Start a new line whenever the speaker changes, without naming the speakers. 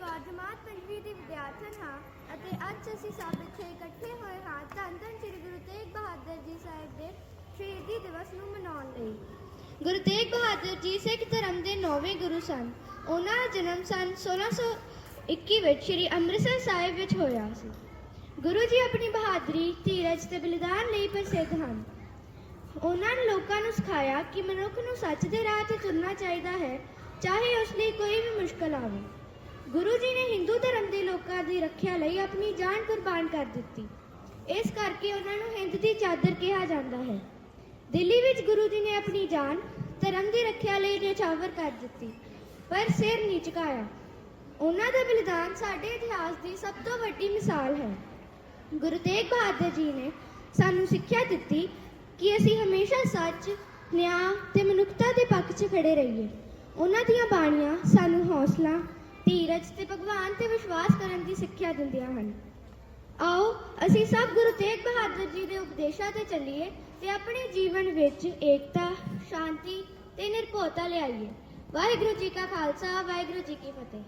ਦੀ ਵਿਦਿਆਰਥਣ ਹਾਂ ਅਤੇ ਅੱਜ ਅਸੀਂ ਸਭ ਇੱਥੇ ਇਕੱਠੇ ਹੋਏ ਹਾਂ ਧੰਨ ਧੰਨ ਸ੍ਰੀ ਗੁਰੂ ਤੇਗ ਬਹਾਦਰ ਜੀ ਸਾਹਿਬ ਦੇ ਸ਼ਹੀਦੀ ਦਿਵਸ ਨੂੰ ਮਨਾਉਣ ਲਈ। ਗੁਰੂ ਤੇਗ ਬਹਾਦਰ ਜੀ ਸਿੱਖ ਧਰਮ ਦੇ ਨੌਵੇਂ ਗੁਰੂ ਸਨ। ਉਹਨਾਂ ਦਾ ਜਨਮ ਸਨ 1621 ਵਿੱਚ ਸ੍ਰੀ ਅੰਮ੍ਰਿਤਸਰ ਸਾਹਿਬ ਵਿੱਚ ਹੋਇਆ ਸੀ। ਗੁਰੂ ਜੀ ਆਪਣੀ ਬਹਾਦਰੀ, ਧੀਰਜ ਤੇ ਬਲੀਦਾਨ ਲਈ ਪ੍ਰਸਿੱਧ ਹਨ। ਉਹਨਾਂ ਨੇ ਲੋਕਾਂ ਨੂੰ ਸਿਖਾਇਆ ਕਿ ਮਨੁੱਖ ਨੂੰ ਸੱਚ ਦੇ ਰਾਹ ਤੇ ਤੁਰਨਾ ਚਾਹੀਦਾ ਹੈ, ਚਾਹੇ ਉਸ ਲਈ ਕੋਈ ਵੀ ਮੁਸ਼ਕਲ ਗੁਰੂ ਜੀ ਨੇ ਹਿੰਦੂ ਧਰਮ ਦੇ ਲੋਕਾਂ ਦੀ ਰੱਖਿਆ ਲਈ ਆਪਣੀ ਜਾਨ ਕੁਰਬਾਨ ਕਰ ਦਿੱਤੀ। ਇਸ ਕਰਕੇ ਉਹਨਾਂ ਨੂੰ ਹਿੰਦ ਦੀ ਚਾਦਰ ਕਿਹਾ ਜਾਂਦਾ ਹੈ। ਦਿੱਲੀ ਵਿੱਚ ਗੁਰੂ ਜੀ ਨੇ ਆਪਣੀ ਜਾਨ ਧਰਮ ਦੀ ਰੱਖਿਆ ਲਈ ਨਿਛਾਵਰ ਕਰ ਦਿੱਤੀ ਪਰ ਸਿਰ ਨਹੀਂ ਝੁਕਾਇਆ। ਉਹਨਾਂ ਦਾ ਬਲੀਦਾਨ ਸਾਡੇ ਇਤਿਹਾਸ ਦੀ ਸਭ ਤੋਂ ਵੱਡੀ ਮਿਸਾਲ ਹੈ। ਗੁਰੂ ਤੇਗ ਬਹਾਦਰ ਜੀ ਨੇ ਸਾਨੂੰ ਸਿੱਖਿਆ ਦਿੱਤੀ ਕਿ ਅਸੀਂ ਹਮੇਸ਼ਾ ਸੱਚ, ਨਿਆਂ ਤੇ ਮਨੁੱਖਤਾ ਦੇ ਪੱਖ 'ਚ ਖੜੇ ਰਹੀਏ। ਉਹਨਾਂ ਦੀਆਂ ਬਾਣੀਆਂ ਸਾਨੂੰ ਹੌਸਲਾ, ਧੀਰਜ ਤੇ ਭਗਵਾਨ ਤੇ ਵਿਸ਼ਵਾਸ ਕਰਨ ਦੀ ਸਿੱਖਿਆ ਦਿੰਦੀਆਂ ਹਨ। ਆਓ ਅਸੀਂ ਸਭ ਗੁਰੂ ਤੇਗ ਬਹਾਦਰ ਜੀ ਦੇ ਉਪਦੇਸ਼ਾਂ ਤੇ ਚੱਲੀਏ ਤੇ ਆਪਣੇ ਜੀਵਨ ਵਿੱਚ ਏਕਤਾ, ਸ਼ਾਂਤੀ ਤੇ ਨਿਰਭਉਤਾ ਲਿਆਈਏ। ਵਾਹਿਗੁਰੂ ਜੀ ਕਾ ਖਾਲਸਾ, ਵਾਹਿਗੁਰੂ ਜੀ ਕੀ ਫਤਿਹ।